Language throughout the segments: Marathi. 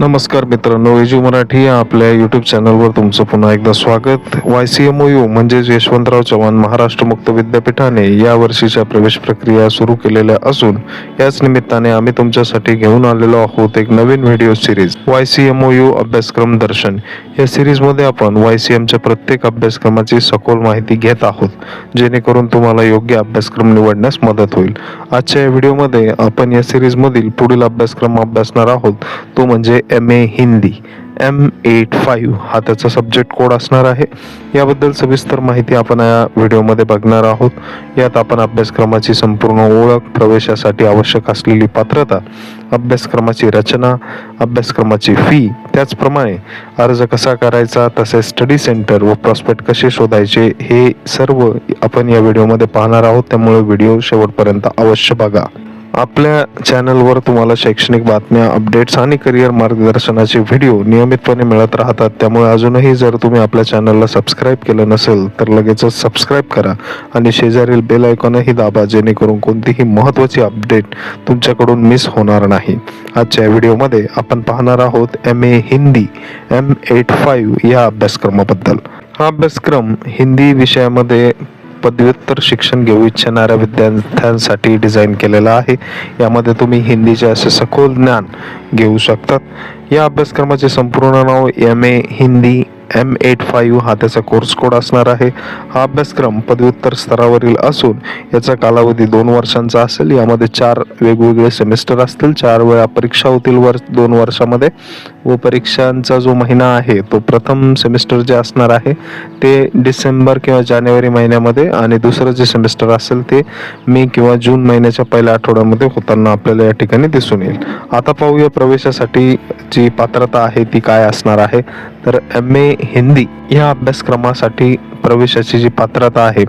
नमस्कार मित्रांनो एजू मराठी आपल्या यूट्यूब चॅनलवर तुमचं पुन्हा एकदा स्वागत. Y C M O U म्हणजेच यशवंतराव चव्हाण महाराष्ट्र मुक्त विद्यापीठाने या वर्षीच्या प्रवेश प्रक्रिया सुरू केलेल्या असून याच निमित्ताने आम्ही तुमच्यासाठी घेऊन आलेलो आहोत एक नवीन video series Y C M O U अभ्यासक्रम दर्शन. या सिरीजमध्ये आपण वाय सी एमच्या प्रत्येक अभ्यासक्रमाची सखोल माहिती घेत आहोत जेणेकरून तुम्हाला योग्य अभ्यासक्रम निवडण्यास मदत होईल. आजच्या या व्हिडिओमध्ये आपण या सिरीजमधील पुढील अभ्यासक्रम अभ्यासणार आहोत तो म्हणजे M A Hindi M eight five हा त्याचा सब्जेक्ट कोड असणार आहे. याबद्दल सविस्तर माहिती आपण या व्हिडिओमध्ये बघणार आहोत. यात आपण अभ्यासक्रमाची संपूर्ण ओळख प्रवेशासाठी आवश्यक असलेली पात्रता अभ्यासक्रमाची रचना अभ्यासक्रमाची फी त्याचप्रमाणे अर्ज कसा करायचा तसेच स्टडी सेंटर व प्रॉस्पेक्ट कसे शोधायचे हे सर्व आपण या व्हिडिओमध्ये पाहणार आहोत. त्यामुळे व्हिडिओ शेवटपर्यंत अवश्य बघा. आपल्या चॅनलवर तुम्हाला शैक्षणिक बातम्या अपडेट्स आणि करिअर मार्गदर्शनाचे व्हिडिओ नियमितपणे मिळत राहतात. त्यामुळे अजूनही जर तुम्ही आपल्या चॅनलला सबस्क्राईब केलं नसेल तर लगेचच सबस्क्राईब करा आणि शेजारील बेल आयकॉनही दाबा जेणेकरून कोणतीही महत्त्वाची अपडेट तुमच्याकडून मिस होणार नाही. आजच्या व्हिडिओमध्ये आपण पाहणार आहोत M A Hindi M eight five या अभ्यासक्रमाबद्दल. हा अभ्यासक्रम हिंदी विषयामध्ये पदव्युत्तर शिक्षण घेऊ इच्छिणाऱ्या विद्यार्थ्यांसाठी डिझाईन केलेला आहे. यामध्ये तुम्ही हिंदीचे असे सखोल ज्ञान घेऊ शकतात. या अभ्यासक्रमाचे संपूर्ण नाव M A Hindi M eight five हा त्याचा कोर्स कोड असणार आहे. हा अभ्यासक्रम पदव्युत्तर स्तरावरील असून याचा कालावधी दोन वर्षांचा असेल. यामध्ये चार वेगवेगळे सेमिस्टर असतील. चार वेळा परीक्षा होतील वर्ष दोन वर्षामध्ये. व परीक्षांचा जो महिना आहे तो प्रथम सेमिस्टर जे असणार आहे ते डिसेंबर किंवा जानेवारी महिन्यामध्ये आणि दुसरं जे सेमिस्टर असेल ते मे किंवा जून महिन्याच्या पहिल्या आठवड्यामध्ये होताना आपल्याला या ठिकाणी दिसून येईल. आता पाहूया प्रवेशासाठी जी पात्रता आहे ती काय असणार आहे. तर एम ए हिंदी या अभ्यासक्रमासाठी प्रवेशाची जी पात्रता आहे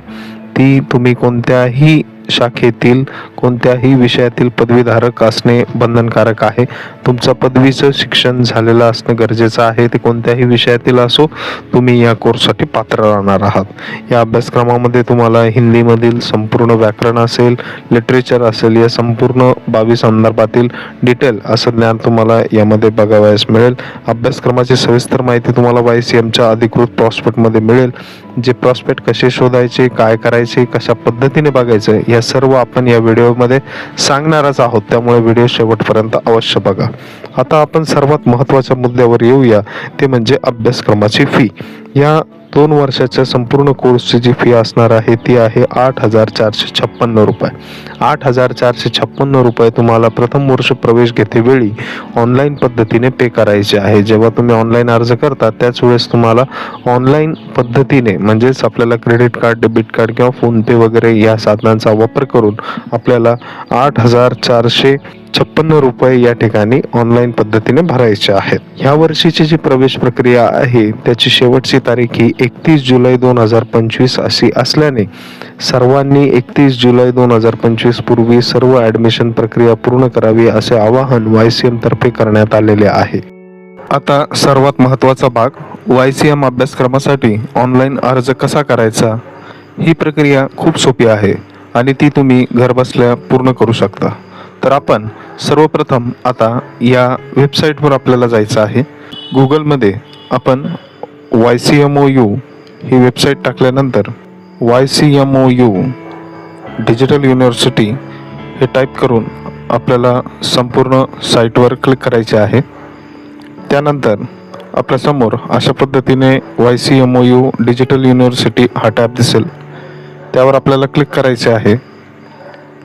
ती तुम्ही कोणत्याही शाखेतील कोणत्याही विषयातील पदवीधारक असणे बंधनकारक आहे. तुमचं पदवीचं शिक्षण झालेलं असणं गरजेचं आहे. ते कोणत्याही विषयातील असो तुम्ही या कोर्ससाठी पात्र राहणार आहात. या अभ्यासक्रमामध्ये तुम्हाला हिंदीमधील संपूर्ण व्याकरण असेल लिटरेचर असेल या संपूर्ण बावीस संदर्भातील डिटेल असं ज्ञान तुम्हाला यामध्ये बघावयास मिळेल. अभ्यासक्रमाची सविस्तर माहिती तुम्हाला वाय सी एमच्या अधिकृत प्रॉस्पेक्टमध्ये मिळेल. जे प्रॉस्पेक्ट कसे शोधायचे काय करायचे कशा पद्धतीने बघायचं या सर्व आपण या व्हिडिओमध्ये सांगणारच आहोत. त्यामुळे व्हिडिओ शेवटपर्यंत अवश्य बघा. आता आपण सर्वात महत्त्वाच्या मुद्द्यावर येऊया. ते म्हणजे अभ्यासक्रमाची फी या दोन वर्षाच्या संपूर्ण कोर्सची जी फी असणार आहे ती आहे आठ हजार चारशे छप्पन्न रुपये. आठ हजार चारशे छप्पन्न रुपये तुम्हाला प्रथम वर्ष प्रवेश घेतेवेळी ऑनलाईन पद्धतीने पे करायचे आहे. जेव्हा तुम्ही ऑनलाईन अर्ज करता त्याच वेळेस तुम्हाला ऑनलाईन पद्धतीने म्हणजेच आपल्याला क्रेडिट कार्ड डेबिट कार्ड किंवा फोनपे वगैरे या साधनांचा वापर करून आपल्याला आठ हजार चारशे छप्पन्न रुपये या ठिकाणी ऑनलाईन पद्धतीने भरायचे आहेत. ह्या वर्षीची जी प्रवेश प्रक्रिया आहे त्याची शेवटची तारीख ही एकतीस जुलै दोन हजार पंचवीस अशी असल्याने सर्वांनी एकतीस जुलै दोन हजार पंचवीस पूर्वी सर्व ॲडमिशन प्रक्रिया पूर्ण करावी असे आवाहन वाय सी एम तर्फे करण्यात आलेले आहे. आता सर्वात महत्त्वाचा भाग वाय सी एम अभ्यासक्रमासाठी ऑनलाईन अर्ज कसा करायचा? ही प्रक्रिया खूप सोपी आहे आणि ती तुम्ही घरबसल्या पूर्ण करू शकता. तर आपण सर्वप्रथम आता या वेबसाईटवर आपल्याला जायचं आहे. गुगलमध्ये आपण Y C M O U ही वेबसाईट टाकल्यानंतर Y C M O U digital university हे टाईप करून आपल्याला संपूर्ण साईटवर क्लिक करायचे आहे. त्यानंतर आपल्यासमोर अशा पद्धतीने Y C M O U digital university हा टॅब दिसेल. त्यावर आपल्याला क्लिक करायचे आहे.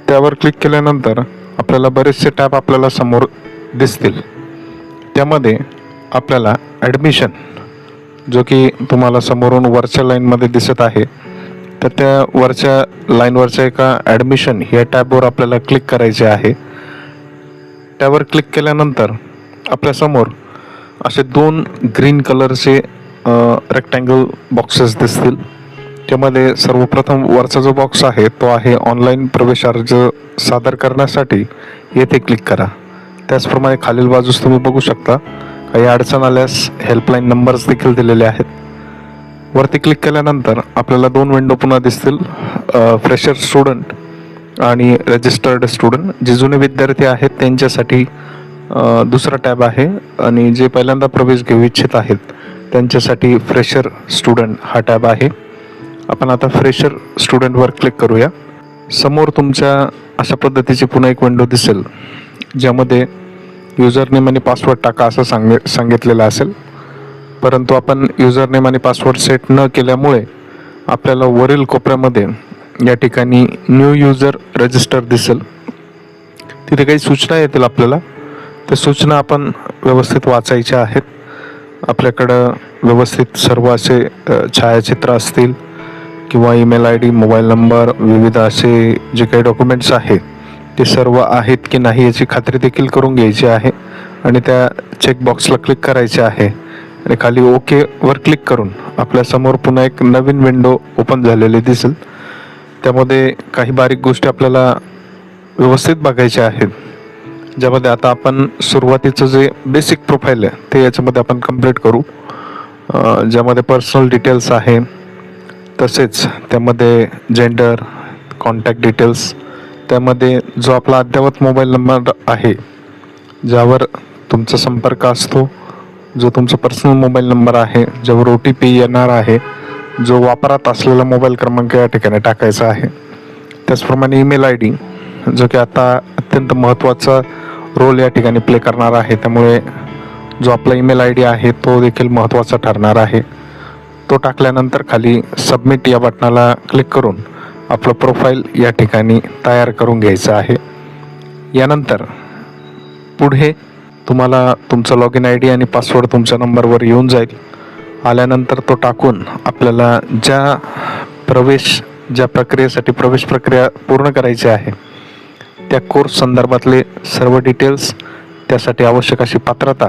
त्यावर क्लिक केल्यानंतर आपल्याला बरेचसे टॅब आपल्याला समोर दिसतील. त्यामध्ये आपल्याला ॲडमिशन जो की तुम्हाला समोरून वरच्या लाईनमध्ये दिसत आहे तर त्या वरच्या लाईनवरच्या एका ॲडमिशन या टॅबवर आपल्याला क्लिक करायचे आहे. त्यावर क्लिक केल्यानंतर आपल्यासमोर असे दोन ग्रीन कलरचे रेक्टँगल बॉक्सेस दिसतील. त्यामध्ये सर्वप्रथम वरचा जो बॉक्स आहे तो आहे ऑनलाईन प्रवेश अर्ज सादर करण्यासाठी. येथे क्लिक करा. त्याचप्रमाणे खालील बाजूस तुम्ही बघू शकता काही अडचण आल्यास हेल्पलाईन नंबर्स देखील दिलेले आहेत. वरती क्लिक केल्यानंतर आपल्याला दोन विंडो पुन्हा दिसतील फ्रेशर स्टुडंट आणि रजिस्टर्ड स्टुडंट जे जुने विद्यार्थी आहेत त्यांच्यासाठी दुसरा टॅब आहे आणि जे पहिल्यांदा प्रवेश घेऊ इच्छित आहेत त्यांच्यासाठी फ्रेशर स्टुडंट हा टॅब आहे. आपण आता फ्रेशर स्टुडंटवर क्लिक करूया. समोर तुमच्या अशा पद्धतीची पुन्हा एक विंडो दिसेल ज्यामध्ये युजर नेम आणि पासवर्ड टाका असं सांग सांगितलेलं असेल. परंतु आपण युजर नेम आणि पासवर्ड सेट न केल्यामुळे आपल्याला वरील कोपऱ्यामध्ये या ठिकाणी न्यू युजर रजिस्टर दिसेल. तिथे काही सूचना येतील आपल्याला. त्या सूचना आपण व्यवस्थित वाचायच्या आहेत. आपल्याकडं व्यवस्थित सर्व असे छायाचित्र असतील. किंवा email I D mobile number विविध असे जे काही डॉक्युमेंट्स आहेत ते सर्व आहेत की नाही याची खात्री देखील करून घ्यायची आहे आणि त्या चेकबॉक्सला क्लिक करायचे आहे. आणि खाली ओकेवर क्लिक करून आपल्यासमोर पुन्हा एक नवीन विंडो ओपन झालेली दिसेल. त्यामध्ये काही बारीक गोष्टी आपल्याला व्यवस्थित बघायच्या आहेत. ज्यामध्ये आता आपण सुरुवातीचं जे बेसिक प्रोफाईल आहे ते याच्यामध्ये आपण कंप्लीट करू. ज्यामध्ये पर्सनल डिटेल्स आहे तसेच त्यामध्ये जेंडर कॉन्टॅक्ट डिटेल्स त्यामध्ये जो आपला अद्ययावत मोबाईल नंबर आहे ज्यावर तुमचा संपर्क असतो जो तुमचा पर्सनल मोबाईल नंबर आहे ज्यावर ओ टी पी येणार आहे जो वापरात असलेला मोबाईल क्रमांक या ठिकाणी टाकायचा आहे. त्याचप्रमाणे ईमेल आय डी जो की आता अत्यंत महत्त्वाचा रोल या ठिकाणी प्ले करणार आहे. त्यामुळे जो आपला ईमेल आय डी आहे तो देखील महत्त्वाचा ठरणार आहे. तो टाकल्यानंतर खाली सबमिट या बटनाला क्लिक करून आपलं प्रोफाईल या ठिकाणी तयार करून घ्यायचं आहे. यानंतर पुढे तुम्हाला तुमचं लॉग इन आय डी आणि पासवर्ड तुमच्या नंबरवर येऊन जाईल. आल्यानंतर तो टाकून आपल्याला ज्या प्रवेश ज्या प्रक्रियेसाठी प्रवेश प्रक्रिया पूर्ण करायची आहे त्या कोर्स संदर्भातले सर्व डिटेल्स त्यासाठी आवश्यक अशी पात्रता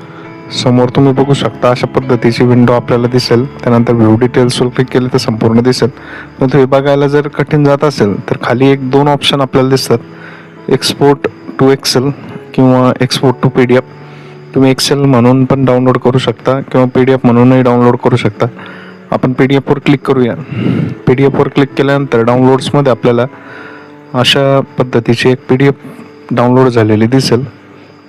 समोर तुम्ही बघू शकता अशा पद्धतीची विंडो आपल्याला दिसेल. त्यानंतर व्ह्यू डिटेल्सवर क्लिक केले तर संपूर्ण दिसेल. पण तुम्ही बघायला जर कठीण जात असेल तर खाली एक दोन ऑप्शन आपल्याला दिसतात. एक्सपोर्ट टू एक्सेल किंवा export to P D F तुम्ही एक्सेल म्हणून पण डाउनलोड करू शकता किंवा पी डी एफ म्हणूनही डाउनलोड करू शकता. आपण पी डी एफवर क्लिक करूया. पी डी एफवर क्लिक केल्यानंतर डाउनलोड्समध्ये आपल्याला अशा पद्धतीची एक पी डी एफ डाउनलोड झालेली दिसेल.